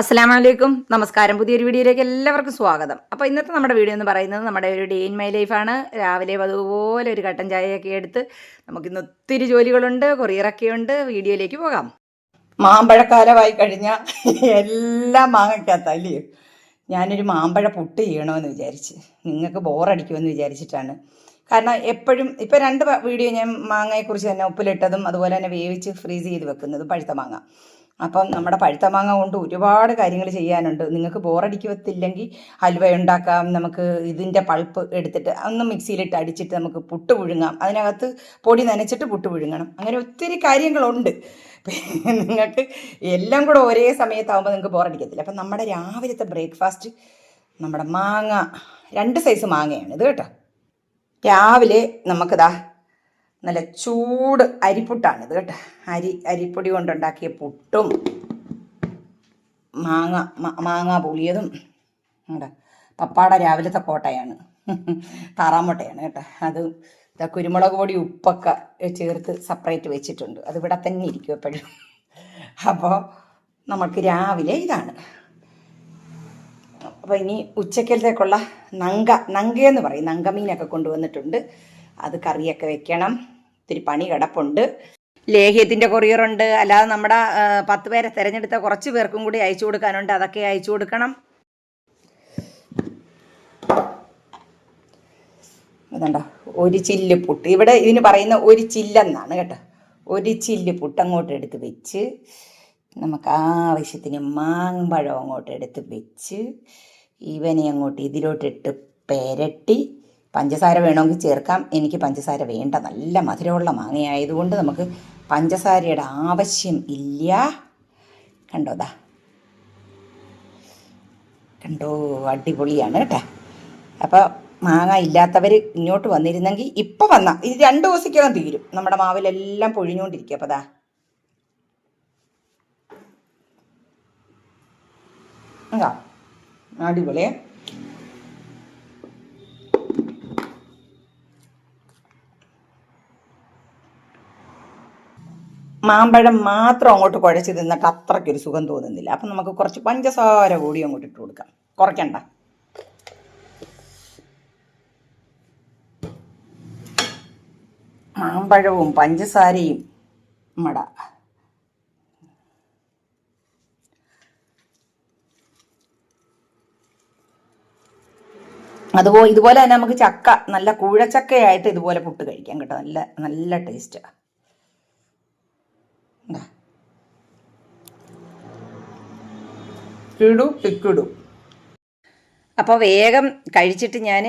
അസ്സലാമലൈക്കും. നമസ്കാരം. പുതിയൊരു വീഡിയോയിലേക്ക് എല്ലാവർക്കും സ്വാഗതം. അപ്പോൾ ഇന്നത്തെ നമ്മുടെ വീഡിയോ എന്ന് പറയുന്നത് നമ്മുടെ ഒരു ഡേ ഇൻ മൈ ലൈഫാണ് രാവിലെ അതുപോലെ ഒരു കട്ടൻ ചായയൊക്കെ എടുത്ത് നമുക്കിന്ന് ഒത്തിരി ജോലികളുണ്ട് കൊറിയറൊക്കെ ഉണ്ട്. വീഡിയോയിലേക്ക് പോകാം. മാമ്പഴക്കാലമായി കഴിഞ്ഞാൽ എല്ലാം മാങ്ങയ്ക്കകത്തല്ലേ ഞാനൊരു മാമ്പഴ പുട്ട് ചെയ്യണമെന്ന് വിചാരിച്ച്. നിങ്ങൾക്ക് ബോറടിക്കുമെന്ന് വിചാരിച്ചിട്ടാണ്. കാരണം എപ്പോഴും ഇപ്പം രണ്ട് വീഡിയോ ഞാൻ മാങ്ങയെക്കുറിച്ച് തന്നെ ഉപ്പിലിട്ടതും അതുപോലെ തന്നെ വേവിച്ച് ഫ്രീസ് ചെയ്ത് വെക്കുന്നതും പഴുത്ത മാങ്ങ. അപ്പം നമ്മുടെ പഴുത്ത മാങ്ങ കൊണ്ട് ഒരുപാട് കാര്യങ്ങൾ ചെയ്യാനുണ്ട്. നിങ്ങൾക്ക് ബോറടിക്കത്തില്ലെങ്കിൽ ഹൽവ ഉണ്ടാക്കാം നമുക്ക് ഇതിന്റെ പൾപ്പ് എടുത്തിട്ട് ഒന്ന് മിക്സിയിലിട്ട് അടിച്ചിട്ട് നമുക്ക് പുട്ട് പുഴുങ്ങാം. അതിനകത്ത് പൊടി നനച്ചിട്ട് പുട്ട് പുഴുങ്ങണം. അങ്ങനെ ഒത്തിരി കാര്യങ്ങളുണ്ട്. നിങ്ങൾക്ക് എല്ലാം കൂടെ ഒരേ സമയത്താവുമ്പോൾ നിങ്ങൾക്ക് ബോറടിക്കത്തില്ല. അപ്പം നമ്മുടെ രാവിലത്തെ ബ്രേക്ക്ഫാസ്റ്റ് നമ്മുടെ മാങ്ങ രണ്ട് സൈസ് മാങ്ങയാണ് ഇത് കേട്ടോ. രാവിലെ നമുക്കിതാ നല്ല ചൂട് അരിപ്പുട്ടാണിത് കേട്ടോ. അരി അരിപ്പൊടി കൊണ്ടുണ്ടാക്കിയ പുട്ടും മാങ്ങ മാങ്ങ പുളിയതും ഉണ്ട്? പപ്പാട രാവിലത്തെ കോട്ടയാണ്. താറാമുട്ടയാണ് കേട്ടോ. അത് ഇതാ കുരുമുളക് പൊടി ഉപ്പൊക്കെ ചേർത്ത് സെപ്പറേറ്റ് വെച്ചിട്ടുണ്ട്. അത് ഇവിടെ തന്നെ ഇരിക്കും എപ്പോഴും. അപ്പോൾ നമുക്ക് രാവിലെ ഇതാണ്. അപ്പോൾ ഇനി ഉച്ചക്കലത്തേക്കുള്ള നങ്ക നങ്കയെന്ന് പറയും. നങ്കമീനൊക്കെ കൊണ്ടുവന്നിട്ടുണ്ട്. അത് കറിയൊക്കെ വെക്കണം. ഇത്തിരി പണി കിടപ്പുണ്ട്. ലേഹ്യത്തിന്റെ കൊറിയറുണ്ട് അല്ലാതെ നമ്മുടെ പത്ത് പേരെ തിരഞ്ഞെടുത്ത കുറച്ച് പേർക്കും കൂടി അയച്ചു കൊടുക്കാനുണ്ട്. അതൊക്കെ അയച്ചു കൊടുക്കണം. അതുണ്ടോ ഒരു ചില്ല് പുട്ട്. ഇവിടെ ഇതിന് പറയുന്ന ഒരു ചില്ലെന്നാണ് കേട്ടോ. ഒരു ചില്ല് പുട്ട് അങ്ങോട്ട് എടുത്ത് വെച്ച് നമുക്ക് ആവശ്യത്തിന് മാമ്പഴം അങ്ങോട്ട് എടുത്ത് വെച്ച് ഇവനെ അങ്ങോട്ട് ഇതിലോട്ടിട്ട് പെരട്ടി പഞ്ചസാര വേണമെങ്കിൽ ചേർക്കാം. എനിക്ക് പഞ്ചസാര വേണ്ട. നല്ല മധുരമുള്ള മാങ്ങയായതുകൊണ്ട് നമുക്ക് പഞ്ചസാരയുടെ ആവശ്യം ഇല്ല. കണ്ടോതാ കണ്ടോ? അടിപൊളിയാണ് കേട്ടോ. അപ്പോൾ മാങ്ങ ഇല്ലാത്തവർ ഇങ്ങോട്ട് വന്നിരുന്നെങ്കിൽ ഇപ്പം വന്നാൽ ഇത് രണ്ട് ദിവസത്തേക്കകം തീരും. നമ്മുടെ മാവിലെല്ലാം പൊഴിഞ്ഞുകൊണ്ടിരിക്കുക. അപ്പോൾ ദാ. അടിപൊളിയാണ് അടിപൊളിയേ. മാമ്പഴം മാത്രം അങ്ങോട്ട് കുഴച്ച് തിന്നിട്ട് അത്രയ്ക്കൊരു സുഖം തോന്നുന്നില്ല. അപ്പം നമുക്ക് കുറച്ച് പഞ്ചസാര കൂടി അങ്ങോട്ട് ഇട്ട് കൊടുക്കാം. കുറയ്ക്കണ്ട. മാമ്പഴവും പഞ്ചസാരയും മട. അതുപോലെ ഇതുപോലെ തന്നെ നമുക്ക് ചക്ക നല്ല കൂഴച്ചക്കയായിട്ട് ഇതുപോലെ പുട്ട് കഴിക്കാം കേട്ടോ. നല്ല നല്ല ടേസ്റ്റാണ് ഇടൂ പിക്കിടൂ അപ്പോൾ വേഗം കഴിച്ചിട്ട് ഞാൻ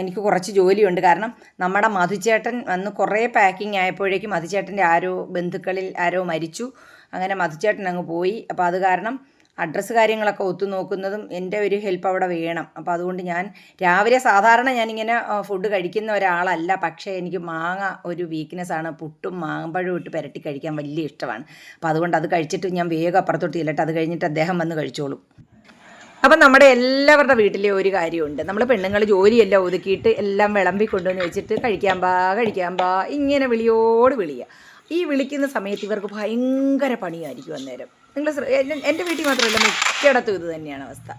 എനിക്ക് കുറച്ച് ജോലിയുണ്ട്. കാരണം നമ്മുടെ മധുചേട്ടൻ വന്ന് കുറേ പാക്കിംഗ് ആയപ്പോഴേക്കും മധുചേട്ടന്റെ ആരോ ബന്ധുക്കളിൽ ആരോ മരിച്ചു. അങ്ങനെ മധുചേട്ടൻ അങ്ങ് പോയി. അപ്പോൾ അത് കാരണം അഡ്രസ്സ് കാര്യങ്ങളൊക്കെ ഒത്തു നോക്കുന്നതും എന്റെ ഒരു ഹെൽപ്പ് അവിടെ വേണം. അപ്പോൾ അതുകൊണ്ട് ഞാൻ രാവിലെ സാധാരണ ഞാനിങ്ങനെ ഫുഡ് കഴിക്കുന്ന ഒരാളല്ല. പക്ഷേ എനിക്ക് മാങ്ങ ഒരു വീക്ക്നെസ്സാണ് പുട്ടും മാമ്പഴവും ഇട്ട് പുരട്ടി കഴിക്കാൻ വലിയ ഇഷ്ടമാണ്. അപ്പോൾ അതുകൊണ്ട് അത് കഴിച്ചിട്ട് ഞാൻ വേഗം അപ്പുറത്തോട്ട് ചെല്ലട്ടെ. അത് കഴിഞ്ഞിട്ട് അദ്ദേഹം വന്ന് കഴിച്ചോളും. അപ്പം നമ്മുടെ എല്ലാവരുടെ വീട്ടിലെ ഒരു കാര്യമുണ്ട്. നമ്മൾ പെണ്ണുങ്ങൾ ജോലിയെല്ലാം ഒതുക്കിയിട്ട് എല്ലാം വിളമ്പി കൊണ്ടുവന്ന് വെച്ചിട്ട് കഴിക്കാൻ പാ കഴിക്കാൻ പാ ഇങ്ങനെ വിളിയോട് വിളിയുക ഈ വിളിക്കുന്ന സമയത്ത് ഇവർക്ക് ഭയങ്കര പണിയായിരിക്കും അന്നേരം. നിങ്ങൾ എന്റെ വീട്ടിൽ മാത്രമല്ല മിക്കയിടത്തും ഇത് തന്നെയാണ് അവസ്ഥ.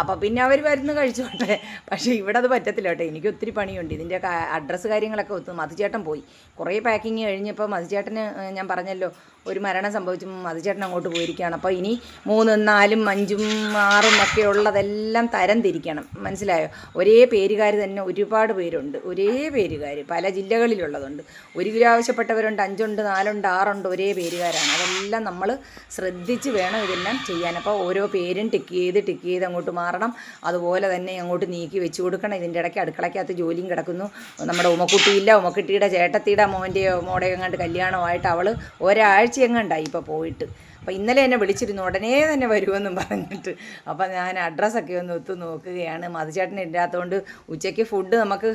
അപ്പോൾ പിന്നെ അവർ മരുന്ന് കഴിച്ചോട്ടെ. പക്ഷേ ഇവിടെ അത് പറ്റത്തില്ല കേട്ടോ. എനിക്ക് ഒത്തിരി പണിയുണ്ട്. ഇതിന്റെ അഡ്രസ്സ് കാര്യങ്ങളൊക്കെ ഒത്തു മധുചേട്ടൻ പോയി. കുറേ പാക്കിങ് കഴിഞ്ഞപ്പോൾ മധുചേട്ടന് ഞാൻ പറഞ്ഞല്ലോ ഒരു മരണം സംഭവിച്ചു മധുചേട്ടൻ അങ്ങോട്ട് പോയിരിക്കുകയാണ്. അപ്പോൾ ഇനി മൂന്നും നാലും അഞ്ചും ആറും ഒക്കെ ഉള്ളതെല്ലാം തരം തിരിക്കണം. മനസ്സിലായോ? ഒരേ പേരുകാർ തന്നെ ഒരുപാട് പേരുണ്ട്. ഒരേ പേരുകാർ പല ജില്ലകളിലുള്ളതുണ്ട്. ഒരു കിലോ ആവശ്യപ്പെട്ടവരുണ്ട് അഞ്ചുണ്ട് നാലുണ്ട് ആറുണ്ട് ഒരേ പേരുകാരാണ്. അതെല്ലാം നമ്മൾ ശ്രദ്ധിച്ച് വേണം ഇതെല്ലാം ചെയ്യാൻ. അപ്പോൾ ഓരോ പേരും ടിക്ക് ചെയ്ത് ടിക്ക് ചെയ്ത് അങ്ങോട്ട് മാറണം. അതുപോലെ തന്നെ അങ്ങോട്ട് നീക്കി വെച്ച് കൊടുക്കണം. ഇതിന്റെ ഇടയ്ക്ക് അടുക്കളയ്ക്കകത്ത് ജോലിയും കിടക്കുന്നു. നമ്മുടെ ഉമക്കുട്ടിയില്ല ഉമക്കുട്ടിയുടെ ചേട്ടത്തിയുടെ മോന്റെയോ മോടെയോ കണ്ട് കല്യാണമായിട്ട് അവൾ ഒരാഴ്ച എങ്ങാണ്ടായി ഇപ്പോൾ പോയിട്ട്. അപ്പോൾ ഇന്നലെ എന്നെ വിളിച്ചിരുന്നു ഉടനെ തന്നെ വരുമെന്നും പറഞ്ഞിട്ട്. അപ്പോൾ ഞാൻ അഡ്രസ്സൊക്കെ ഒന്ന് ഒത്തു നോക്കുകയാണ്. മധുചേട്ടൻ ഇല്ലാത്തതുകൊണ്ട് ഉച്ചയ്ക്ക് ഫുഡ് നമുക്ക്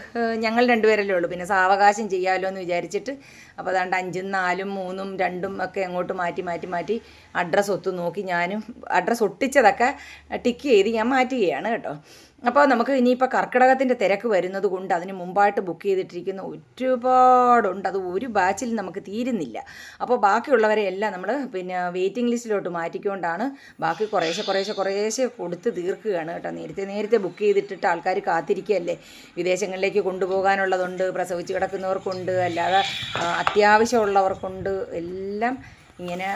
ഞങ്ങൾ രണ്ടുപേരല്ലേ ഉള്ളൂ. പിന്നെ സാവകാശം ചെയ്യാമല്ലോ എന്ന് വിചാരിച്ചിട്ട്. അപ്പോൾ അതാണ്ട് അഞ്ചും നാലും മൂന്നും രണ്ടും ഒക്കെ അങ്ങോട്ട് മാറ്റി മാറ്റി മാറ്റി അഡ്രസ്സ് ഒത്തു നോക്കി ഞാനും അഡ്രസ്സ് ഒട്ടിച്ചതൊക്കെ ടിക്ക് ചെയ്ത് ഞാൻ മാറ്റുകയാണ് കേട്ടോ. അപ്പോൾ നമുക്ക് ഇനിയിപ്പോൾ കർക്കിടകത്തിന്റെ തിരക്ക് വരുന്നത് കൊണ്ട് അതിന് മുമ്പായിട്ട് ബുക്ക് ചെയ്തിട്ടിരിക്കുന്ന ഒരുപാടുണ്ട്. അത് ഒരു ബാച്ചിൽ നമുക്ക് തീരുന്നില്ല. അപ്പോൾ ബാക്കിയുള്ളവരെ എല്ലാം നമ്മൾ പിന്നെ വെയിറ്റിംഗ് ലിസ്റ്റിലോട്ട് മാറ്റിക്കൊണ്ടാണ് ബാക്കി കുറേശ്ശെ കുറേശ്ശെ കുറേശ്ശെ കൊടുത്ത് തീർക്കുകയാണ് കേട്ടോ. നേരത്തെ നേരത്തെ ബുക്ക് ചെയ്തിട്ടിട്ട് ആൾക്കാർ കാത്തിരിക്കുകയല്ലേ വിദേശങ്ങളിലേക്ക് കൊണ്ടുപോകാനുള്ളതുണ്ട് പ്രസവിച്ച് കിടക്കുന്നവർക്കുണ്ട് അല്ലാതെ അത്യാവശ്യമുള്ളവർക്കുണ്ട് എല്ലാം ഇങ്ങനെ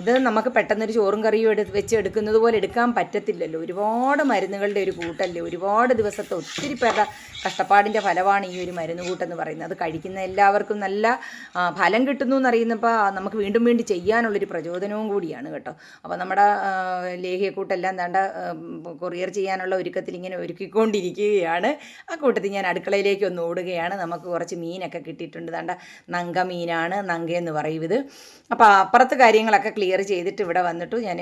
ഇത് നമുക്ക് പെട്ടെന്നൊരു ചോറും കറിയും എടുത്ത് വെച്ച് എടുക്കുന്നത് പോലെ എടുക്കാൻ പറ്റത്തില്ലല്ലോ. ഒരുപാട് മരുന്നുകളുടെ ഒരു കൂട്ടല്ലേ? ഒരുപാട് ദിവസത്തെ ഒത്തിരി പേരുടെ കഷ്ടപ്പാടിന്റെ ഫലമാണ് ഈ ഒരു മരുന്ന് കൂട്ടെന്ന് പറയുന്നത്. അത് കഴിക്കുന്ന എല്ലാവർക്കും നല്ല ഫലം കിട്ടുന്നു എന്നറിയുന്നപ്പോൾ നമുക്ക് വീണ്ടും വീണ്ടും ചെയ്യാനുള്ളൊരു പ്രചോദനവും കൂടിയാണ് കേട്ടോ. അപ്പോൾ നമ്മുടെ ലേഹ്യക്കൂട്ടെല്ലാം വേണ്ട കൊറിയർ ചെയ്യാനുള്ള ഒരുക്കത്തിൽ ഇങ്ങനെ ഒരുക്കിക്കൊണ്ടിരിക്കുകയാണ്. ആ കൂട്ടത്തിൽ ഞാൻ അടുക്കളയിലേക്ക് ഒന്ന് ഓടുകയാണ്. നമുക്ക് കുറച്ച് മീനൊക്കെ കിട്ടിയിട്ടുണ്ട് വേണ്ട നങ്ക മീനാണ് നങ്ക എന്ന് പറയും ഇത്. അപ്പോൾ അപ്പുറത്ത് കാര്യങ്ങളൊക്കെ ക്ലിയർ ചെയ്തിട്ട് ഇവിടെ വന്നിട്ട് ഞാൻ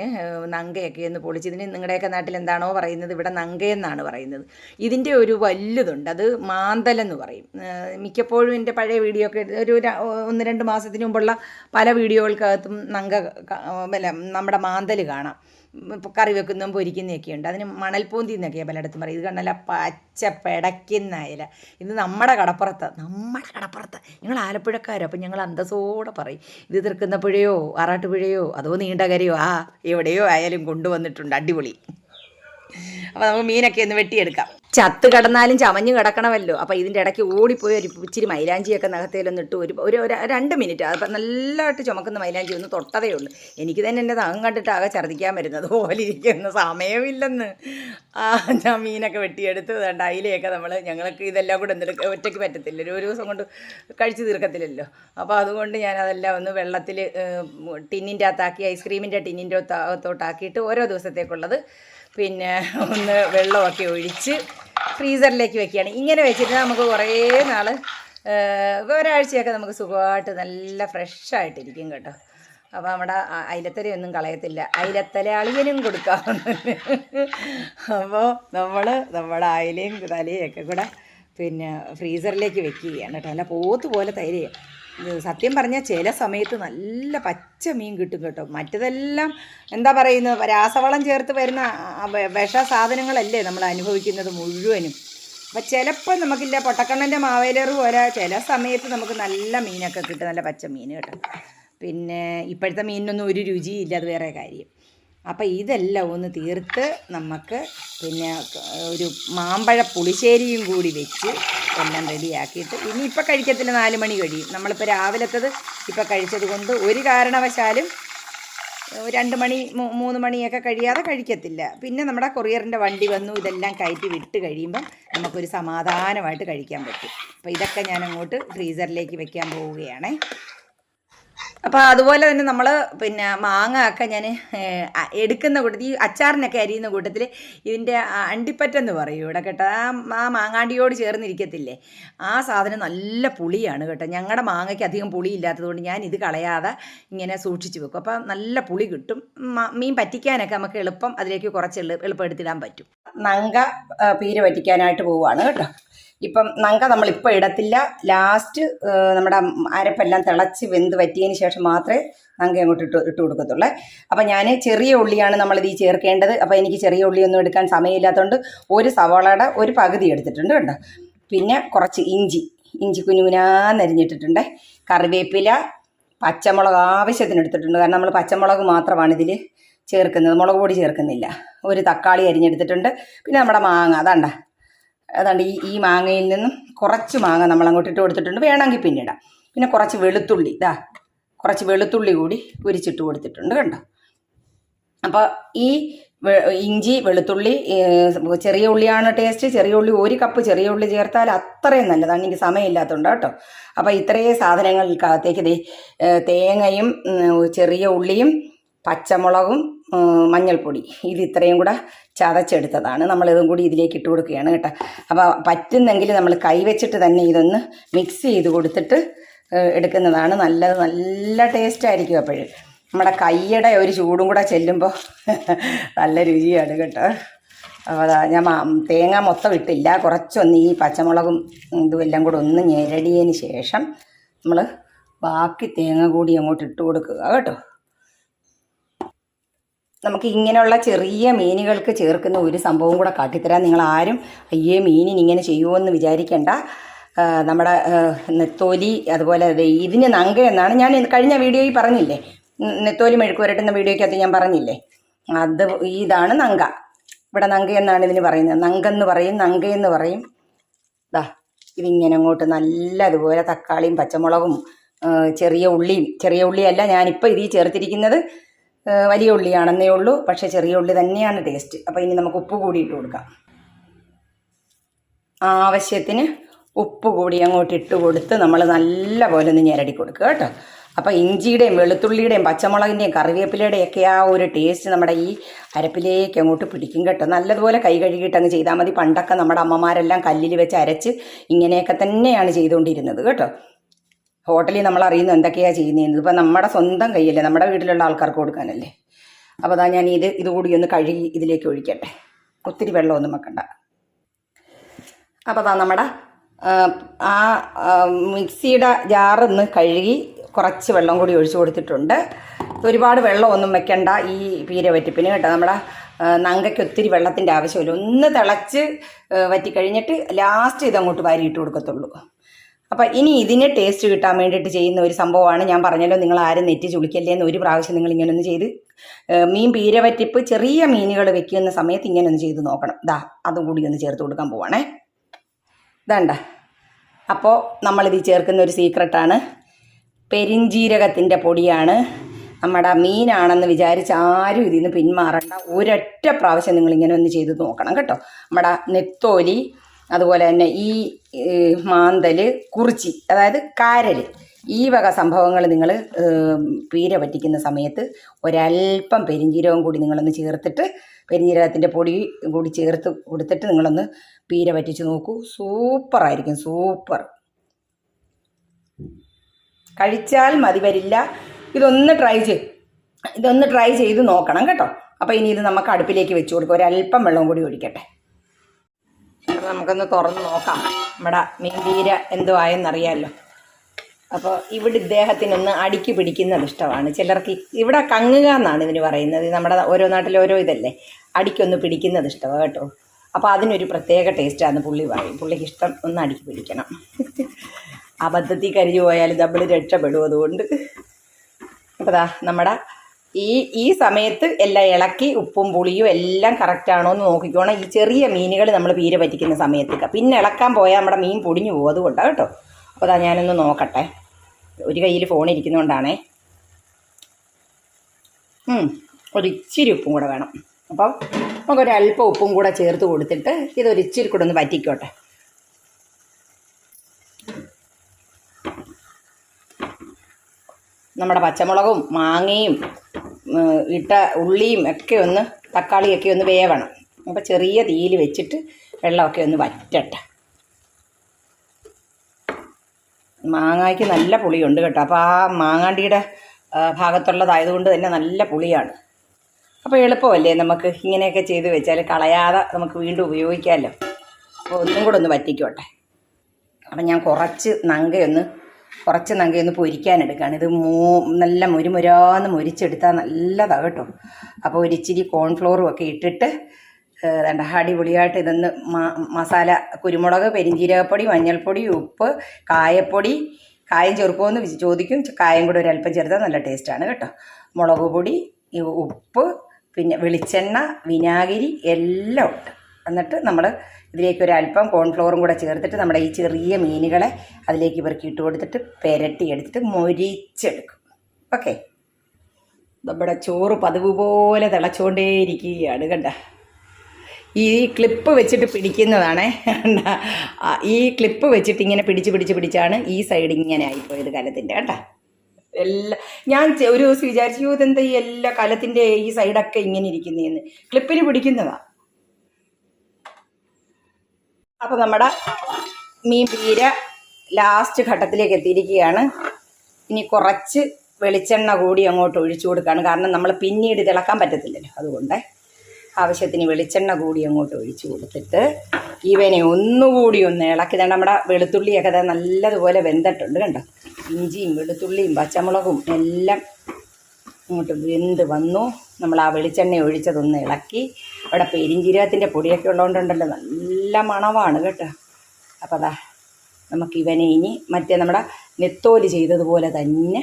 നങ്കയൊക്കെ ഒന്ന് പൊളിച്ച് ഇതിന് നിങ്ങളുടെയൊക്കെ നാട്ടിൽ എന്താണോ പറയുന്നത് ഇവിടെ നങ്കയെന്നാണ് പറയുന്നത്. ഇതിന്റെ ഒരു വലുതുണ്ട് അത് മാന്തലെന്ന് പറയും. മിക്കപ്പോഴും എന്റെ പഴയ വീഡിയോ ഒക്കെ ഒരു ഒന്ന് രണ്ട് മാസത്തിന് മുമ്പുള്ള പല വീഡിയോകൾക്കകത്തും നങ്ക അല്ല നമ്മുടെ മാന്തൽ കാണാം. കറി വെക്കുന്നതും പൊരിക്കുന്നതൊക്കെ ഉണ്ട് അതിന് മണൽപൂന്തി എന്നൊക്കെയാണ് പലയിടത്തും പറയും ഇത് കണ്ടല്ല പച്ച പെടയ്ക്കുന്ന അയല ഇത് നമ്മുടെ കടപ്പുറത്ത് നമ്മുടെ കടപ്പുറത്ത്. ഞങ്ങൾ ആലപ്പുഴക്കാരോ അപ്പം ഞങ്ങൾ അന്തസ്സോടെ പറയും. ഇത് തീർക്കുന്ന പുഴയോ ആറാട്ടുപുഴയോ അതോ നീണ്ടകരയോ ആ എവിടെയോ ആയാലും കൊണ്ടുവന്നിട്ടുണ്ട്. അടിപൊളി. അപ്പോൾ നമുക്ക് മീനൊക്കെ ഒന്ന് വെട്ടിയെടുക്കാം. ചത്ത് കിടന്നാലും ചമഞ്ഞ് കിടക്കണമല്ലോ. അപ്പോൾ ഇതിന്റെ ഇടയ്ക്ക് ഓടിപ്പോയി ഒരു ഇച്ചിരി മൈലാഞ്ചിയൊക്കെ നഖത്തേലൊന്ന് ഇട്ട് ഒരു ഒരു രണ്ട് മിനിറ്റ്. അപ്പം നല്ലതായിട്ട് ചുമക്കുന്ന മൈലാഞ്ചി ഒന്ന് തൊട്ടതേ ഉള്ളൂ. എനിക്ക് തന്നെ എന്റെ നഖം കണ്ടിട്ട് ആകെ ഛർദ്ദിക്കാൻ വരുന്നത് പോലെ ഇരിക്കുന്ന സമയമില്ലെന്ന്. ആ ഞാൻ മീനൊക്കെ വെട്ടിയെടുത്ത് വേണ്ട അതിലെയൊക്കെ നമ്മൾ ഞങ്ങൾക്ക് ഇതെല്ലാം കൂടെ എന്തെടുക്ക ഒറ്റയ്ക്ക് പറ്റത്തില്ല. ഒരു ദിവസം കൊണ്ട് കഴിച്ചു തീർക്കത്തില്ലല്ലോ. അപ്പോൾ അതുകൊണ്ട് ഞാൻ അതെല്ലാം ഒന്ന് വെള്ളത്തിൽ ടിന്നിന്റെ അകത്താക്കി ഐസ്ക്രീമിന്റെ ടിന്നിന്റെ അകത്തോട്ടാക്കിയിട്ട് ഓരോ ദിവസത്തേക്കുള്ളത് പിന്നെ ഒന്ന് വെള്ളമൊക്കെ ഒഴിച്ച് ഫ്രീസറിലേക്ക് വെക്കുകയാണ്. ഇങ്ങനെ വെച്ചിട്ട് നമുക്ക് കുറേ നാൾ ഒരാഴ്ചയൊക്കെ നമുക്ക് സുഖമായിട്ട് നല്ല ഫ്രഷായിട്ടിരിക്കും കേട്ടോ. അപ്പോൾ നമ്മുടെ അയിലത്തലയൊന്നും കളയത്തില്ല. അയിലത്തല അളിയനും കൊടുക്കാവുന്നുണ്ട്. അപ്പോൾ നമ്മൾ നമ്മുടെ അയിലയും തലയും ഒക്കെ കൂടെ പിന്നെ ഫ്രീസറിലേക്ക് വെക്കുകയാണ് കേട്ടോ. നല്ല പോത്ത് പോലെ തൈര് സത്യം പറഞ്ഞാൽ ചില സമയത്ത് നല്ല പച്ച മീൻ കിട്ടും കേട്ടോ. മറ്റതെല്ലാം എന്താ പറയുന്നത് രാസവളം ചേർത്ത് വരുന്ന വിഷ സാധനങ്ങളല്ലേ നമ്മൾ അനുഭവിക്കുന്നത് മുഴുവനും. അപ്പം ചിലപ്പോൾ നമുക്കില്ല പൊട്ടക്കണ്ണന്റെ മാവേലർ പോലെ ചില സമയത്ത് നമുക്ക് നല്ല മീനൊക്കെ കിട്ടും നല്ല പച്ച മീൻ കേട്ടോ. പിന്നെ ഇപ്പോഴത്തെ മീനിനൊന്നും ഒരു രുചിയില്ല അത് വേറെ കാര്യം. അപ്പോൾ ഇതെല്ലാം ഒന്ന് തീർത്ത് നമുക്ക് പിന്നെ ഒരു മാമ്പഴ പുളിശ്ശേരിയും കൂടി വെച്ച് എല്ലാം റെഡിയാക്കിയിട്ട് ഇനി ഇപ്പം കഴിക്കത്തില്ല നാല് മണി കഴിയും. നമ്മളിപ്പോൾ രാവിലത്തത് ഇപ്പം കഴിച്ചത് കൊണ്ട് ഒരു കാരണവശാലും രണ്ട് മണി മൂന്ന് മണിയൊക്കെ കഴിയാതെ കഴിക്കത്തില്ല. പിന്നെ നമ്മുടെ കൊറിയറിന്റെ വണ്ടി വന്നു ഇതെല്ലാം കയറ്റി വിട്ട് കഴിയുമ്പം നമുക്കൊരു സമാധാനമായിട്ട് കഴിക്കാൻ പറ്റും. അപ്പോൾ ഇതൊക്കെ ഞാൻ അങ്ങോട്ട് ഫ്രീസറിലേക്ക് വെക്കാൻ പോവുകയാണേ. അപ്പോൾ അതുപോലെ തന്നെ നമ്മൾ പിന്നെ മാങ്ങ ഒക്കെ ഞാൻ എടുക്കുന്ന കൂട്ടത്തിൽ ഈ അച്ചാറിനൊക്കെ അരിയുന്ന കൂട്ടത്തിൽ ഇതിന്റെ അണ്ടിപ്പറ്റെന്ന് പറയും ഇവിടെ കേട്ടോ. ആ ആ മാങ്ങാണ്ടിയോട് ചേർന്നിരിക്കത്തില്ലേ? ആ സാധനം നല്ല പുളിയാണ് കേട്ടോ. ഞങ്ങളുടെ മാങ്ങയ്ക്ക് അധികം പുളി ഇല്ലാത്തതുകൊണ്ട് ഞാൻ ഇത് കളയാതെ ഇങ്ങനെ സൂക്ഷിച്ചു വെക്കും. അപ്പോൾ നല്ല പുളി കിട്ടും. മീൻ പറ്റിക്കാനൊക്കെ നമുക്ക് എളുപ്പം അതിലേക്ക് കുറച്ച് എളു എളുപ്പം എടുത്തിടാൻ പറ്റും. നങ്ക പീര പറ്റിക്കാനായിട്ട് പോവുകയാണ് കേട്ടോ. ഇപ്പം നങ്ക നമ്മളിപ്പോൾ ഇടത്തില്ല. ലാസ്റ്റ് നമ്മുടെ അരപ്പെല്ലാം തിളച്ച് വെന്ത് വറ്റിയതിന് ശേഷം മാത്രമേ നങ്ക അങ്ങോട്ട് ഇട്ട് ഇട്ട് കൊടുക്കത്തുള്ളേ. അപ്പം ഞാൻ ചെറിയ ഉള്ളിയാണ് നമ്മളിത് ഈ ചേർക്കേണ്ടത്. അപ്പോൾ എനിക്ക് ചെറിയ ഉള്ളിയൊന്നും എടുക്കാൻ സമയമില്ലാത്തതുകൊണ്ട് ഒരു സവാളയുടെ ഒരു പകുതി എടുത്തിട്ടുണ്ട് കേട്ടോ പിന്നെ കുറച്ച് ഇഞ്ചി. ഇഞ്ചി കുനുകുനാന്നരിഞ്ഞിട്ടിട്ടുണ്ട് കറിവേപ്പില പച്ചമുളക് ആവശ്യത്തിന് എടുത്തിട്ടുണ്ട്. കാരണം നമ്മൾ പച്ചമുളക് മാത്രമാണ് ഇതിൽ ചേർക്കുന്നത്. മുളക് പൊടി ചേർക്കുന്നില്ല. ഒരു തക്കാളി അരിഞ്ഞെടുത്തിട്ടുണ്ട്. പിന്നെ നമ്മുടെ മാങ്ങ. അതാണ്ട. അതാണ്ട് ഈ ഈ മാങ്ങയിൽ നിന്നും കുറച്ച് മാങ്ങ നമ്മൾ അങ്ങോട്ട് ഇട്ട് കൊടുത്തിട്ടുണ്ട്. വേണമെങ്കിൽ പിന്നെ ഇടാം. പിന്നെ കുറച്ച് വെളുത്തുള്ളി ഇതാ കുറച്ച് വെളുത്തുള്ളി കൂടി ഉരിച്ചിട്ട് കൊടുത്തിട്ടുണ്ട് കണ്ടോ? അപ്പോൾ ഈ ഇഞ്ചി വെളുത്തുള്ളി ചെറിയ ഉള്ളിയാണ് ടേസ്റ്റ്. ചെറിയ ഉള്ളി ഒരു കപ്പ് ചെറിയ ഉള്ളി ചേർത്താൽ അത്രയും നല്ലതാണ് എനിക്ക് സമയമില്ലാത്തതുകൊണ്ട് കേട്ടോ. അപ്പോൾ ഇത്രയും സാധനങ്ങൾക്കകത്തേക്ക് തേങ്ങയും ചെറിയ ഉള്ളിയും പച്ചമുളകും മഞ്ഞൾപ്പൊടി. ഇത് ഇത്രയും കൂടെ ചതച്ചെടുത്തതാണ്. നമ്മളിതും കൂടി ഇതിലേക്ക് ഇട്ട് കൊടുക്കുകയാണ് കേട്ടോ. അപ്പോൾ പറ്റുന്നെങ്കിൽ നമ്മൾ കൈവച്ചിട്ട് തന്നെ ഇതൊന്ന് മിക്സ് ചെയ്ത് കൊടുത്തിട്ട് എടുക്കുന്നതാണ് നല്ലത്. നല്ല ടേസ്റ്റ് ആയിരിക്കും അപ്പോഴും. നമ്മുടെ കൈയുടെ ഒരു ചൂടും കൂടെ ചെല്ലുമ്പോൾ നല്ല രുചിയാണ് കേട്ടോ. അപ്പോൾ അതാ ഞാൻ തേങ്ങ മൊത്തം ഇട്ടില്ല. കുറച്ചൊന്ന് ഈ പച്ചമുളകും ഇതും എല്ലാം കൂടെ ഒന്ന് ഞെരടിയതിന് ശേഷം നമ്മൾ ബാക്കി തേങ്ങ കൂടി അങ്ങോട്ട് ഇട്ട് കൊടുക്കുക കേട്ടോ. നമുക്ക് ഇങ്ങനെയുള്ള ചെറിയ മീനുകൾക്ക് ചേർക്കുന്ന ഒരു സംഭവം കൂടെ കാട്ടിത്തരാം. നിങ്ങൾ ആരും അയ്യേ മീനിന് ഇങ്ങനെ ചെയ്യുമെന്ന് വിചാരിക്കേണ്ട. നമ്മുടെ നെത്തോലി അതുപോലെ ഇതിന് നങ്ക എന്നാണ് ഞാൻ കഴിഞ്ഞ വീഡിയോയിൽ പറഞ്ഞില്ലേ? നെത്തോലി മെഴുക്ക് പുരട്ടുന്ന വീഡിയോയ്ക്കകത്ത് ഞാൻ പറഞ്ഞില്ലേ? അത് ഇതാണ് നങ്ക. ഇവിടെ നങ്ക എന്നാണ് ഇതിന് പറയുന്നത്. നങ്കെന്ന് പറയും നങ്കയെന്ന് പറയും. ദാ ഇതിങ്ങനെ അങ്ങോട്ട് നല്ല അതുപോലെ തക്കാളിയും പച്ചമുളകും ചെറിയ ഉള്ളിയും ചെറിയ ഉള്ളിയല്ല ഞാനിപ്പോൾ ഇതിൽ ചേർത്തിരിക്കുന്നത് വലിയ ഉള്ളിയാണെന്നേ ഉള്ളൂ. പക്ഷേ ചെറിയ ഉള്ളി തന്നെയാണ് ടേസ്റ്റ് അപ്പോൾ ഇനി നമുക്ക് ഉപ്പ് കൂടി ഇട്ട് കൊടുക്കാം. ആവശ്യത്തിന് ഉപ്പ് കൂടി അങ്ങോട്ട് ഇട്ട് കൊടുത്ത് നമ്മൾ നല്ല പോലെ ഒന്ന് ഞെരടി കൊടുക്കുക കേട്ടോ. അപ്പോൾ ഇഞ്ചിയുടെയും വെളുത്തുള്ളിയുടെയും പച്ചമുളകിന്റെയും കറിവേപ്പിലയുടെയൊക്കെ ആ ഒരു ടേസ്റ്റ് നമ്മുടെ ഈ അരപ്പിലേക്ക് അങ്ങോട്ട് പിടിക്കും കേട്ടോ. നല്ലതുപോലെ കൈ കഴുകിയിട്ട് അങ്ങ് ചെയ്താൽ മതി. പണ്ടൊക്കെ നമ്മുടെ അമ്മമാരെല്ലാം കല്ലിൽ വെച്ച് അരച്ച് ഇങ്ങനെയൊക്കെ തന്നെയാണ് ചെയ്തുകൊണ്ടിരുന്നത് കേട്ടോ. ഹോട്ടലിൽ നമ്മൾ അറിയുന്നു എന്തൊക്കെയാണ് ചെയ്യുന്നത് ഇപ്പം നമ്മുടെ സ്വന്തം കൈയല്ലേ നമ്മുടെ വീട്ടിലുള്ള ആൾക്കാർക്ക് കൊടുക്കാനല്ലേ. അപ്പോൾ അതാ ഞാൻ ഇത് ഇതുകൂടി ഒന്ന് കഴുകി ഇതിലേക്ക് ഒഴിക്കട്ടെ. ഒത്തിരി വെള്ളമൊന്നും വെക്കണ്ട. അപ്പോൾ അതാ നമ്മുടെ ആ, മിക്സിയുടെ ജാറൊന്ന് കഴുകി കുറച്ച് വെള്ളം കൂടി ഒഴിച്ചു കൊടുത്തിട്ടുണ്ട്. ഒരുപാട് വെള്ളമൊന്നും വെക്കണ്ട ഈ പീര വറ്റിപ്പിന് കേട്ടോ. നമ്മുടെ നങ്കയ്ക്ക് ഒത്തിരി വെള്ളത്തിന്റെ ആവശ്യമില്ല. ഒന്ന് തിളച്ച് വറ്റിക്കഴിഞ്ഞിട്ട് ലാസ്റ്റ് ഇതങ്ങോട്ട് വാരിയിട്ട് കൊടുക്കത്തുള്ളൂ. അപ്പം ഇനി ഇതിന് ടേസ്റ്റ് കിട്ടാൻ വേണ്ടിയിട്ട് ചെയ്യുന്ന ഒരു സംഭവമാണ് ഞാൻ പറഞ്ഞല്ലോ നിങ്ങൾ ആരും നെറ്റി ചുളിക്കല്ലേ എന്ന് ഒരു പ്രാവശ്യം നിങ്ങൾ ഇങ്ങനെ ഒന്ന് ചെയ്ത് മീൻ പീരവറ്റിപ്പ് ചെറിയ മീനുകൾ വെക്കുന്ന സമയത്ത് ഇങ്ങനെ ഒന്ന് ചെയ്ത് നോക്കണം. ദാ അതും കൂടി ഒന്ന് ചേർത്ത് കൊടുക്കാൻ പോവാണേ. ഇതണ്ട. അപ്പോൾ നമ്മളിത് ചേർക്കുന്ന ഒരു സീക്രട്ടാണ് പെരിഞ്ജീരകത്തിന്റെ പൊടിയാണ്. നമ്മുടെ മീനാണെന്ന് വിചാരിച്ച് ആരും ഇതിൽ നിന്ന് പിന്മാറണ്ട. ഒരൊറ്റ പ്രാവശ്യം നിങ്ങൾ ഇങ്ങനെ ഒന്ന് ചെയ്ത് നോക്കണം കേട്ടോ. നമ്മുടെ നെത്തോലി അതുപോലെ തന്നെ ഈ മാന്തൽ കുറിച്ചി അതായത് കാരൽ ഈ വക സംഭവങ്ങൾ നിങ്ങൾ പീര പറ്റിക്കുന്ന സമയത്ത് ഒരല്പം പെരിഞ്ജീരകം കൂടി നിങ്ങളൊന്ന് ചേർത്തിട്ട് പെരിഞ്ജീരകത്തിന്റെ പൊടി കൂടി ചേർത്ത് കൊടുത്തിട്ട് നിങ്ങളൊന്ന് പീര പറ്റിച്ച് നോക്കൂ. സൂപ്പറായിരിക്കും സൂപ്പർ. കഴിച്ചാൽ മതി വരില്ല. ഇതൊന്ന് ട്രൈ ചെയ് ഇതൊന്ന് ട്രൈ ചെയ്ത് നോക്കണം കേട്ടോ. അപ്പോൾ ഇനി ഇത് നമുക്ക് അടുപ്പിലേക്ക് വെച്ച് കൊടുക്കാം. ഒരല്പം വെള്ളം കൂടി ഒഴിക്കട്ടെ. അപ്പോൾ നമുക്കൊന്ന് തുറന്ന് നോക്കാം. നമ്മുടെ മീൻ പീര എന്തോ ആയെന്നറിയാമല്ലോ അപ്പോൾ ഇവിടെ ഇദ്ദേഹത്തിനൊന്ന് അടുക്കി പിടിക്കുന്നത് ഇഷ്ടമാണ്. ചിലർക്ക് ഇവിടെ കങ്ങുക എന്നാണ് ഇതിന് പറയുന്നത്. നമ്മുടെ ഓരോ നാട്ടിലെ ഓരോ ഇതല്ലേ? അടിക്കൊന്ന് പിടിക്കുന്നത് ഇഷ്ടമാണ് കേട്ടോ. അപ്പോൾ അതിനൊരു പ്രത്യേക ടേസ്റ്റാണ് പുള്ളി പറയും. പുള്ളിക്ക് ഇഷ്ടം ഒന്ന് അടുക്കി പിടിക്കണം. അബദ്ധത്തിൽ കരിഞ്ഞു പോയാൽ നമ്മൾ രക്ഷപ്പെടും അതുകൊണ്ട്. അപ്പോൾ നമ്മുടെ ഈ ഈ സമയത്ത് എല്ലാം ഇളക്കി ഉപ്പും പുളിയും എല്ലാം കറക്റ്റ് ആണോ എന്ന് നോക്കിക്കോണം ഈ ചെറിയ മീനുകൾ നമ്മൾ പീര പറ്റിക്കുന്ന സമയത്തേക്ക്. പിന്നെ ഇളക്കാൻ പോയാൽ നമ്മുടെ മീൻ പൊടിഞ്ഞു പോകും. അതുകൊണ്ടാണ് കേട്ടോ. അപ്പോൾ അതാ ഞാനൊന്ന് നോക്കട്ടെ. ഒരു കയ്യിൽ ഫോൺ ഇരിക്കുന്നതുകൊണ്ടാണേ ഒരിച്ചിരി ഉപ്പും കൂടെ വേണം. അപ്പോൾ നമുക്കൊരല്പം ഉപ്പും കൂടെ ചേർത്ത് കൊടുത്തിട്ട് ഇതൊരു ഇച്ചിരി കൂടെ ഒന്ന് വറ്റിക്കോട്ടെ. നമ്മുടെ പച്ചമുളകും മാങ്ങയും ഇട്ട ഉള്ളിയും ഒക്കെ ഒന്ന് തക്കാളിയൊക്കെ ഒന്ന് വേവണം. അപ്പോൾ ചെറിയ തീയിൽ വെച്ചിട്ട് വെള്ളമൊക്കെ ഒന്ന് വറ്റട്ടെ. മാങ്ങയ്ക്ക് നല്ല പുളിയുണ്ട് കേട്ടോ. അപ്പോൾ ആ മാങ്ങാണ്ടിയുടെ ഭാഗത്തുള്ളതായതുകൊണ്ട് തന്നെ നല്ല പുളിയാണ്. അപ്പോൾ എളുപ്പമല്ലേ നമുക്ക് ഇങ്ങനെയൊക്കെ ചെയ്ത് വെച്ചാൽ കളയാതെ നമുക്ക് വീണ്ടും ഉപയോഗിക്കാമല്ലോ അപ്പോൾ ഒന്നും കൂടെ ഒന്ന് വറ്റിക്കോട്ടെ. അപ്പം ഞാൻ കുറച്ച് നങ്കയൊന്ന് കുറച്ച് നങ്കയൊന്ന് പൊരിക്കാനെടുക്കുകയാണ് ഇത് മൂ നല്ല മുരുമുരാന്ന് മുരിച്ചെടുത്താൽ നല്ലതാണ് കേട്ടോ. അപ്പോൾ ഒരിച്ചിരി കോൺഫ്ലോറും ഒക്കെ ഇട്ടിട്ട് വേണ്ട അടിപൊളിയായിട്ട് ഇതൊന്ന് മസാല കുരുമുളക് പെരിഞ്ചീരകപ്പൊടി മഞ്ഞൾപ്പൊടി ഉപ്പ് കായപ്പൊടി കായം ചേർക്കുമെന്ന് ചോദിക്കും. കായം കൂടെ ഒരല്പം ചേർത്താൽ നല്ല ടേസ്റ്റാണ് കേട്ടോ. മുളക് പൊടി ഉപ്പ് പിന്നെ വെളിച്ചെണ്ണ വിനാഗിരി എല്ലാം ഉണ്ട് എന്നിട്ട് നമ്മൾ ഇതിലേക്ക് ഒരു അല്പം കോൺഫ്ലോറും കൂടെ ചേർത്തിട്ട് നമ്മുടെ ഈ ചെറിയ മീനുകളെ അതിലേക്ക് ഇവർക്ക് ഇട്ട് കൊടുത്തിട്ട് പെരട്ടി എടുത്തിട്ട് മൊരിച്ചെടുക്കും. ഓക്കെ. നമ്മുടെ ചോറ് പതിവ് പോലെ തിളച്ചുകൊണ്ടേയിരിക്കുകയാണ് കണ്ട. ഈ ക്ലിപ്പ് വെച്ചിട്ട് പിടിക്കുന്നതാണേ. ഈ ക്ലിപ്പ് വെച്ചിട്ട് ഇങ്ങനെ പിടിച്ച് പിടിച്ച് പിടിച്ചാണ് ഈ സൈഡ് ഇങ്ങനെ ആയിപ്പോയത് കലത്തിന്റെ കേട്ടോ എല്ലാ ഞാൻ ഒരു ദിവസം വിചാരിച്ചു "യ്യോ, ഇതെന്താ ഈ എല്ലാ കലത്തിന്റെ ഈ സൈഡൊക്കെ ഇങ്ങനെ ഇരിക്കുന്നതെന്ന് ക്ലിപ്പിന് പിടിക്കുന്നതാ. അപ്പോൾ നമ്മുടെ മീൻ പീര ലാസ്റ്റ് ഘട്ടത്തിലേക്ക് എത്തിയിരിക്കുകയാണ്. ഇനി കുറച്ച് വെളിച്ചെണ്ണ കൂടി അങ്ങോട്ട് ഒഴിച്ചു കൊടുക്കുകയാണ് കാരണം നമ്മൾ പിന്നീട് തിളക്കാൻ പറ്റത്തില്ലല്ലോ. അതുകൊണ്ട് ആവശ്യത്തിന് വെളിച്ചെണ്ണ കൂടി അങ്ങോട്ട് ഒഴിച്ചു കൊടുത്തിട്ട് ഇവനെ ഒന്നുകൂടി ഒന്ന് ഇളക്കി. നമ്മുടെ വെളുത്തുള്ളിയൊക്കെ തന്നെ നല്ലതുപോലെ വെന്തിട്ടുണ്ട് കണ്ടോ? ഇഞ്ചിയും വെളുത്തുള്ളിയും പച്ചമുളകും എല്ലാം അങ്ങോട്ട് വെന്ത് വന്നു. നമ്മൾ ആ വെളിച്ചെണ്ണ ഒഴിച്ചതൊന്ന് ഇളക്കി. അവിടെ പെരിഞ്ചീരകത്തിന്റെ പൊടിയൊക്കെ ഉള്ളതുകൊണ്ടുണ്ടല്ലോ. നല്ല മണവാണ് കേട്ടോ. അപ്പോൾ അതാ നമുക്ക് ഇവനെ ഇനി മറ്റേ നമ്മുടെ നെത്തോൽ ചെയ്തതുപോലെ തന്നെ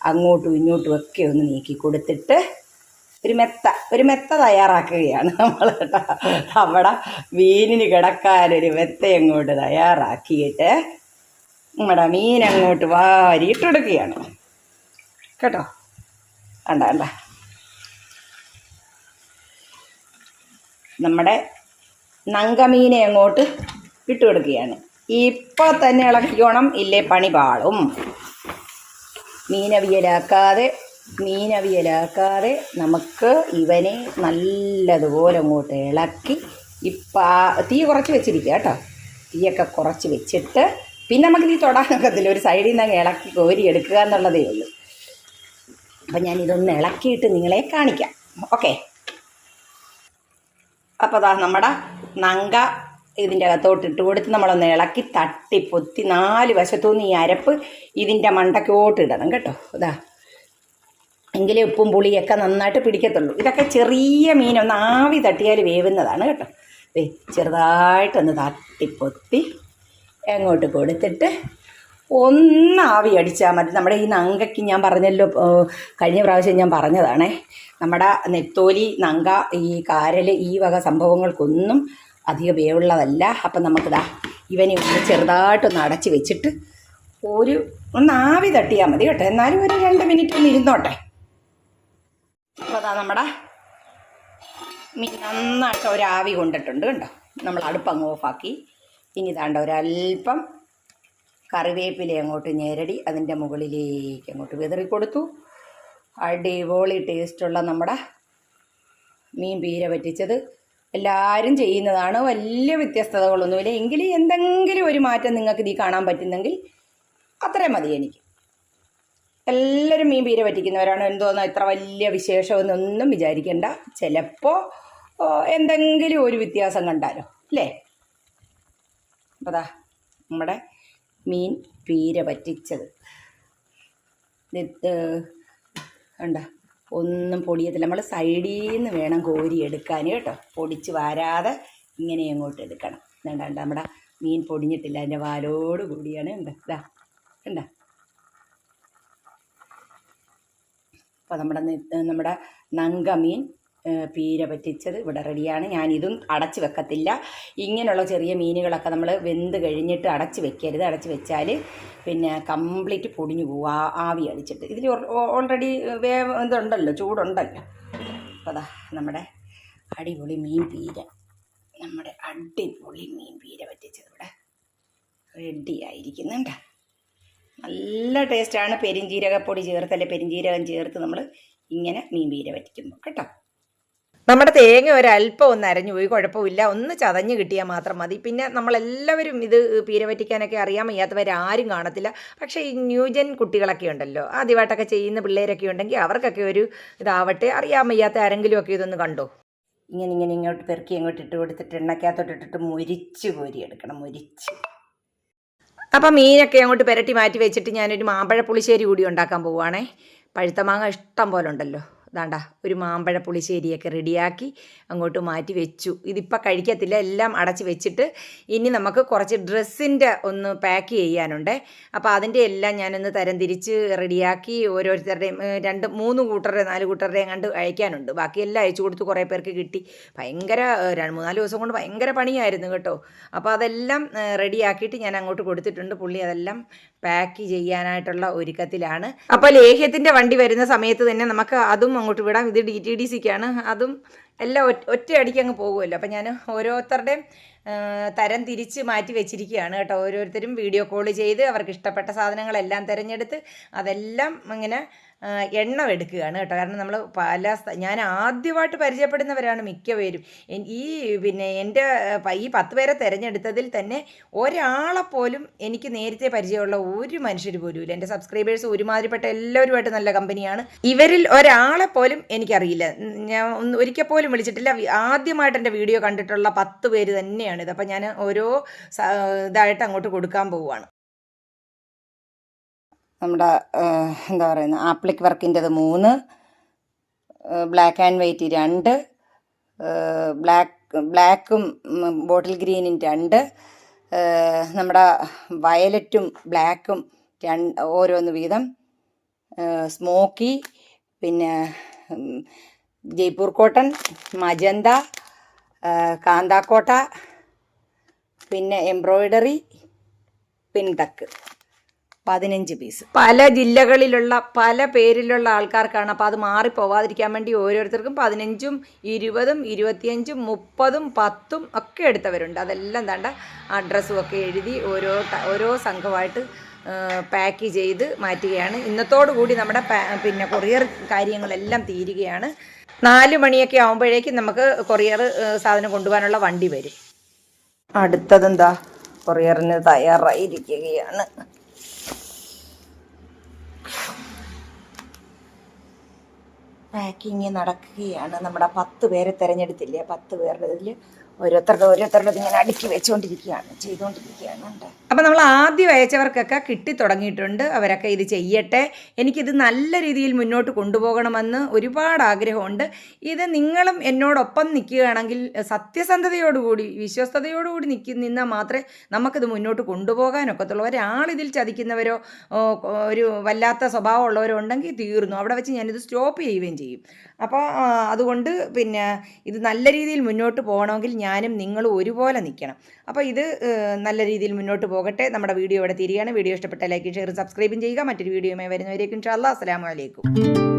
അങ്ങോട്ടും ഇങ്ങോട്ടും ഒക്കെ ഒന്ന് നീക്കി കൊടുത്തിട്ട് ഒരു മെത്ത ഒരു മെത്ത തയ്യാറാക്കുകയാണ് നമ്മൾ കേട്ടോ. അവിടെ മീനിന് കിടക്കാനൊരു മെത്ത അങ്ങോട്ട് തയ്യാറാക്കിയിട്ട് നമ്മുടെ മീൻ അങ്ങോട്ട് വാരിയിട്ടെടുക്കുകയാണ് കേട്ടോ? വേണ്ട വേണ്ട നമ്മുടെ നങ്കമീനെ അങ്ങോട്ട് ഇട്ട് കൊടുക്കുകയാണ്. ഇപ്പോൾ തന്നെ ഇളക്കിക്കോണം ഇല്ലേ പണി പാളും. മീനവിയലാക്കാതെ മീനവിയലാക്കാതെ നമുക്ക് ഇവനെ നല്ലതുപോലെ അങ്ങോട്ട് ഇളക്കി ഇപ്പം തീ കുറച്ച് വെച്ചിരിക്കുക കേട്ടോ. തീയൊക്കെ കുറച്ച് വെച്ചിട്ട് പിന്നെ നമുക്ക് തീ തൊടാനൊക്കത്തില്ല. ഒരു സൈഡിൽ നിന്ന് അങ്ങ് ഇളക്കി കോരി എടുക്കുക എന്നുള്ളതേ ഉള്ളൂ. അപ്പം ഞാനിതൊന്ന് ഇളക്കിയിട്ട് നിങ്ങളെ കാണിക്കാം. ഓക്കെ. അപ്പോൾ അതാ നമ്മുടെ നങ്ക ഇതിന്റെ അകത്തോട്ട് ഇട്ട് കൊടുത്ത് നമ്മളൊന്ന് ഇളക്കി തട്ടി പൊത്തി നാല് വശത്തുനിന്ന് ഈ അരപ്പ് ഇതിന്റെ മണ്ടക്കോട്ട് ഇടണം കേട്ടോ. ഇതാ എങ്കിലേ ഉപ്പും പുളിയൊക്കെ നന്നായിട്ട് പിടിക്കത്തുള്ളൂ. ഇതൊക്കെ ചെറിയ മീനൊന്ന് ആവി തട്ടിയാൽ വേവുന്നതാണ് കേട്ടോ. ചെറുതായിട്ടൊന്ന് തട്ടിപ്പൊത്തി അങ്ങോട്ട് കൊടുത്തിട്ട് ഒന്ന് ആവി അടിച്ചാൽ മതി. നമ്മുടെ ഈ നങ്കയ്ക്ക് ഞാൻ പറഞ്ഞല്ലോ കഴിഞ്ഞ പ്രാവശ്യം ഞാൻ പറഞ്ഞതാണേ. നമ്മുടെ നെത്തോലി നങ്ക ഈ കാരൽ ഈ വക സംഭവങ്ങൾക്കൊന്നും അധിക വേവുള്ളതല്ല. അപ്പം നമുക്കിതാ ഇവനെ ഒന്ന് ചെറുതായിട്ടൊന്ന് അടച്ച് വെച്ചിട്ട് ഒരു ഒന്ന് ആവി തട്ടിയാൽ മതി കേട്ടോ. എന്നാലും ഒരു രണ്ട് മിനിറ്റ് ഒന്ന് ഇരുന്നോട്ടെ. അപ്പോൾ അതാ നമ്മുടെ മീൻ നന്നായിട്ട് ഒരു ആവി കൊണ്ടിട്ടുണ്ട് കണ്ടോ നമ്മൾ അടുപ്പ് അങ്ങ് ഓഫാക്കി. ഇനി താണ്ട ഒരല്പം കറിവേപ്പില അങ്ങോട്ട് ഞെരടി അതിന്റെ മുകളിലേക്ക് അങ്ങോട്ട് വിതറി കൊടുത്തു. അടിപൊളി ടേസ്റ്റുള്ള നമ്മുടെ മീൻ പീര പറ്റിച്ചത്. എല്ലാവരും ചെയ്യുന്നതാണ്. വലിയ വ്യത്യസ്തതകളൊന്നുമില്ല. എങ്കിലും എന്തെങ്കിലും ഒരു മാറ്റം നിങ്ങൾക്ക് ഇതിൽ കാണാൻ പറ്റുന്നെങ്കിൽ അത്രയും മതി എനിക്ക്. എല്ലാവരും മീൻ പീര പറ്റിക്കുന്നവരാണ്. എന്തോന്നോ ഇത്ര വലിയ വിശേഷമെന്നൊന്നും വിചാരിക്കേണ്ട. ചിലപ്പോൾ എന്തെങ്കിലും ഒരു വ്യത്യാസം കണ്ടാലോ അല്ലേ? അപ്പോൾ നമ്മുടെ മീൻ പീര പറ്റിച്ചത് കണ്ട? ഒന്നും പൊടിയത്തില്ല. നമ്മൾ സൈഡിൽ നിന്ന് വേണം കോരി എടുക്കാൻ കേട്ടോ. പൊടിച്ച് വാരാതെ ഇങ്ങനെ അങ്ങോട്ട് എടുക്കണം. വേണ്ട വേണ്ട നമ്മുടെ മീൻ പൊടിഞ്ഞിട്ടില്ല. അതിന്റെ വാലോട് കൂടിയാണ്. ഉണ്ട് ഇതാ കണ്ട? അപ്പോൾ നമ്മുടെ നമ്മുടെ നങ്ക മീൻ പീര പറ്റിച്ചത് ഇവിടെ റെഡിയാണ്. ഞാനിതും അടച്ച് വെക്കത്തില്ല. ഇങ്ങനെയുള്ള ചെറിയ മീനുകളൊക്കെ നമ്മൾ വെന്ത് കഴിഞ്ഞിട്ട് അടച്ച് വെക്കരുത്. അടച്ച് വെച്ചാൽ പിന്നെ കംപ്ലീറ്റ് പൊടിഞ്ഞു ആ ആവി അടിച്ചിട്ട്. ഇതിൽ ഓൾറെഡി വേ ഇതുണ്ടല്ലോ ചൂടുണ്ടല്ലോ. അപ്പോൾ അതാ നമ്മുടെ അടിപൊളി മീൻ പീര. നമ്മുടെ അടിപൊളി മീൻ പീര പറ്റിച്ചത് ഇവിടെ റെഡി ആയിരിക്കുന്നുണ്ട് നല്ല ടേസ്റ്റാണ് പെരിഞ്ജീരകപ്പൊടി ചേർത്തല്ലേ പെരിഞ്ജീരകം ചേർത്ത് നമ്മൾ ഇങ്ങനെ മീൻ പീര പറ്റിക്കുമ്പോൾ കേട്ടോ. നമ്മുടെ തേങ്ങ ഒരല്പം ഒന്ന് അരഞ്ഞു പോയി കുഴപ്പമില്ല. ഒന്ന് ചതഞ്ഞ് കിട്ടിയാൽ മാത്രം മതി. പിന്നെ നമ്മളെല്ലാവരും ഇത് പീര പറ്റിക്കാനൊക്കെ അറിയാൻ വയ്യാത്തവരാരും കാണത്തില്ല. പക്ഷേ ഈ ന്യൂജൻ കുട്ടികളൊക്കെ ഉണ്ടല്ലോ ആദ്യമായിട്ടൊക്കെ ചെയ്യുന്ന പിള്ളേരൊക്കെ ഉണ്ടെങ്കിൽ അവർക്കൊക്കെ ഒരു ഇതാവട്ടെ. അറിയാൻ വയ്യാത്ത ആരെങ്കിലും ഒക്കെ ഇതൊന്ന് കണ്ടോ? ഇങ്ങനെ ഇങ്ങനെ ഇങ്ങോട്ട് പെറുക്കി ഇങ്ങോട്ട് ഇട്ട് കൊടുത്തിട്ട് എണ്ണക്കകത്തോട്ട് ഇട്ടിട്ട് മുരിച്ച് കോരി എടുക്കണം മുരിച്ച്. അപ്പം മീനൊക്കെ അങ്ങോട്ട് പെരട്ടി മാറ്റി വെച്ചിട്ട് ഞാനൊരു മാമ്പഴ പുളിശ്ശേരി കൂടി ഉണ്ടാക്കാൻ പോവുകയാണേ. പഴുത്ത മാങ്ങ ഇഷ്ടം പോലെ ഉണ്ടല്ലോ. ദാണ്ട ഒരു മാമ്പഴ പുളിശ്ശേരിയൊക്കെ റെഡിയാക്കി അങ്ങോട്ട് മാറ്റി വെച്ചു. ഇതിപ്പോൾ കഴിക്കത്തില്ല എല്ലാം അടച്ച് വെച്ചിട്ട് ഇനി നമുക്ക് കുറച്ച് ഡ്രസ്സിന്റെ ഒന്ന് പാക്ക് ചെയ്യാനുണ്ട്. അപ്പോൾ അതിന്റെ എല്ലാം ഞാനൊന്ന് തരംതിരിച്ച് റെഡിയാക്കി ഓരോരുത്തരുടെയും രണ്ട് മൂന്ന് കൂട്ടരുടെ നാല് കൂട്ടരുടെയും കണ്ട് അയക്കാനുണ്ട്. ബാക്കിയെല്ലാം അയച്ചു കൊടുത്ത് കുറേ പേർക്ക് കിട്ടി. ഭയങ്കര രണ്ട് മൂന്നാൽ ദിവസം കൊണ്ട് ഭയങ്കര പണിയായിരുന്നു കേട്ടോ. അപ്പോൾ അതെല്ലാം റെഡിയാക്കിയിട്ട് ഞാൻ അങ്ങോട്ട് കൊടുത്തിട്ടുണ്ട്. പുള്ളി അതെല്ലാം പാക്ക് ചെയ്യാനായിട്ടുള്ള ഒരുക്കത്തിലാണ്. അപ്പോൾ ലേഹ്യത്തിന്റെ വണ്ടി വരുന്ന സമയത്ത് തന്നെ നമുക്ക് അതും അങ്ങോട്ട് വിടാം. ഇത് ഡി ടി ഡി സിക്കാണ് അതും എല്ലാം ഒറ്റ ഒറ്റയടിക്ക് അങ്ങ് പോകുമല്ലോ. അപ്പം ഞാൻ ഓരോരുത്തരുടെയും തരം തിരിച്ച് മാറ്റി വെച്ചിരിക്കുകയാണ് കേട്ടോ. ഓരോരുത്തരും വീഡിയോ കോൾ ചെയ്ത് അവർക്ക് ഇഷ്ടപ്പെട്ട സാധനങ്ങളെല്ലാം തിരഞ്ഞെടുത്ത് അതെല്ലാം ഇങ്ങനെ എണ്ണം എടുക്കുകയാണ് കേട്ടോ. കാരണം നമ്മൾ പല ഞാൻ ആദ്യമായിട്ട് പരിചയപ്പെടുന്നവരാണ് മിക്കപേരും ഈ പിന്നെ എന്റെ ഈ പത്ത് പേരെ തിരഞ്ഞെടുത്തതിൽ തന്നെ ഒരാളെപ്പോലും എനിക്ക് നേരത്തെ പരിചയമുള്ള ഒരു മനുഷ്യർ പോലും ഇല്ല. എന്റെ സബ്സ്ക്രൈബേഴ്സ് ഒരുമാതിരിപ്പെട്ട എല്ലാവരുമായിട്ട് നല്ല കമ്പനിയാണ്. ഇവരിൽ ഒരാളെ പോലും എനിക്കറിയില്ല. ഞാൻ ഒരിക്കൽ പോലും വിളിച്ചിട്ടില്ല. ആദ്യമായിട്ട് എന്റെ വീഡിയോ കണ്ടിട്ടുള്ള പത്ത് പേര് തന്നെയാണിത് അപ്പം ഞാൻ ഓരോ ഇതായിട്ട് അങ്ങോട്ട് കൊടുക്കാൻ പോവുകയാണ്. നമ്മുടെ എന്താ പറയുന്നത് ആപ്ലിക് വർക്കിന്റെത് മൂന്ന് ബ്ലാക്ക് ആൻഡ് വൈറ്റ് രണ്ട് ബ്ലാക്ക് ബ്ലാക്കും ബോട്ടിൽ ഗ്രീനും രണ്ട് നമ്മുടെ വയലറ്റും ബ്ലാക്കും രണ്ട് ഓരോന്ന് വീതം സ്മോക്കി പിന്നെ ജയ്പൂർ കോട്ടൺ മജന്ത കാന്താക്കോട്ട പിന്നെ എംബ്രോയ്ഡറി പിൻടക്ക്. പതിനഞ്ച് പീസ് പല ജില്ലകളിലുള്ള പല പേരിലുള്ള ആൾക്കാർക്കാണ്. അപ്പോൾ അത് മാറിപ്പോവാതിരിക്കാൻ വേണ്ടി ഓരോരുത്തർക്കും പതിനഞ്ചും ഇരുപതും ഇരുപത്തിയഞ്ചും മുപ്പതും പത്തും ഒക്കെ എടുത്തവരുണ്ട്. അതെല്ലാം തണ്ട അഡ്രസ്സും ഒക്കെ എഴുതി ഓരോ ഓരോ സംഘമായിട്ട് പാക്ക് ചെയ്ത് മാറ്റുകയാണ്. ഇന്നത്തോടു കൂടി നമ്മുടെ പിന്നെ കൊറിയർ കാര്യങ്ങളെല്ലാം തീരുകയാണ്. നാല് മണിയൊക്കെ ആകുമ്പോഴേക്കും നമുക്ക് കൊറിയർ സാധനം കൊണ്ടുപോകാനുള്ള വണ്ടി വരും. അടുത്തതെന്താ? കൊറിയറിന് തയ്യാറായിരിക്കുകയാണ്. പാക്കിങ് നടക്കുകയാണ്. നമ്മുടെ പത്ത് പേരെ തിരഞ്ഞെടുത്തില്ലേ? പത്ത് പേരുടെ ഇതിൽ ഓരോരുത്തരുടെ ഓരോരുത്തരുടെ ഇങ്ങനെ അടുക്കി വെച്ചുകൊണ്ടിരിക്കുകയാണ് ചെയ്തുകൊണ്ടിരിക്കുകയാണ് അപ്പം നമ്മൾ ആദ്യം അയച്ചവർക്കൊക്കെ കിട്ടി തുടങ്ങിയിട്ടുണ്ട്. അവരൊക്കെ ഇത് ചെയ്യട്ടെ. എനിക്കിത് നല്ല രീതിയിൽ മുന്നോട്ട് കൊണ്ടുപോകണമെന്ന് ഒരുപാട് ആഗ്രഹമുണ്ട്. ഇത് നിങ്ങളും എന്നോടൊപ്പം നിൽക്കുകയാണെങ്കിൽ സത്യസന്ധതയോടുകൂടി വിശ്വസ്തയോടുകൂടി നിൽക്കി നിന്നാൽ മാത്രമേ നമുക്കിത് മുന്നോട്ട് കൊണ്ടുപോകാനൊക്കത്തുള്ളൂ. ഒരാളിതിൽ ചതിക്കുന്നവരോ ഒരു വല്ലാത്ത സ്വഭാവമുള്ളവരോ ഉണ്ടെങ്കിൽ തീർന്നു. അവിടെ വെച്ച് ഞാനിത് സ്റ്റോപ്പ് ചെയ്യുകയും ചെയ്യും. അപ്പോൾ അതുകൊണ്ട് പിന്നെ ഇത് നല്ല രീതിയിൽ മുന്നോട്ട് പോകണമെങ്കിൽ ഞാനും നിങ്ങളും ഒരുപോലെ നിൽക്കണം അപ്പോൾ ഇത് നല്ല രീതിയിൽ മുന്നോട്ട് പോകട്ടെ. നമ്മുടെ വീഡിയോ ഇവിടെ തിരികെയാണ് വീഡിയോ ഇഷ്ടപ്പെട്ട ലൈക്ക് ഷെയർ സബ്സ്ക്രൈബും ചെയ്യുക. മറ്റൊരു വീഡിയോയുമായി വരുന്നവരേക്കും ഇൻഷാ അല്ലാ വലൈക്കും